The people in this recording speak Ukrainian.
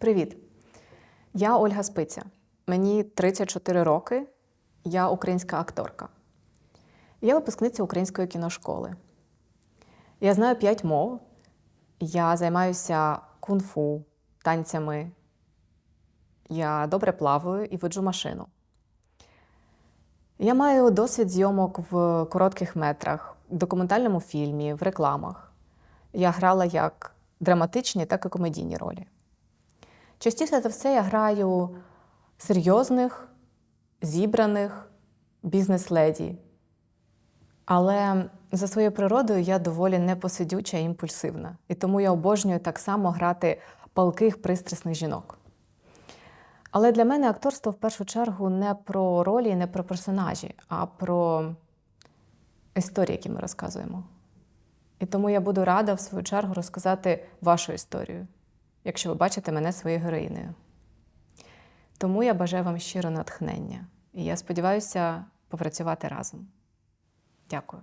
Привіт! Я Ольга Спиця. Мені 34 роки. Я українська акторка. Я випускниця української кіношколи. Я знаю п'ять мов. Я займаюся кунг-фу, танцями. Я добре плаваю і воджу машину. Я маю досвід зйомок в коротких метрах, в документальному фільмі, в рекламах. Я грала як драматичні, так і комедійні ролі. Частіше за все я граю серйозних, зібраних бізнес-леді. Але за своєю природою я доволі непосидюча і імпульсивна. І тому я обожнюю так само грати палких, пристрасних жінок. Але для мене акторство в першу чергу не про ролі, не про персонажі, а про історії, які ми розказуємо. І тому я буду рада, в свою чергу, розказати вашу історію, якщо ви бачите мене своєю героїнею. Тому я бажаю вам щиро натхнення. І я сподіваюся попрацювати разом. Дякую.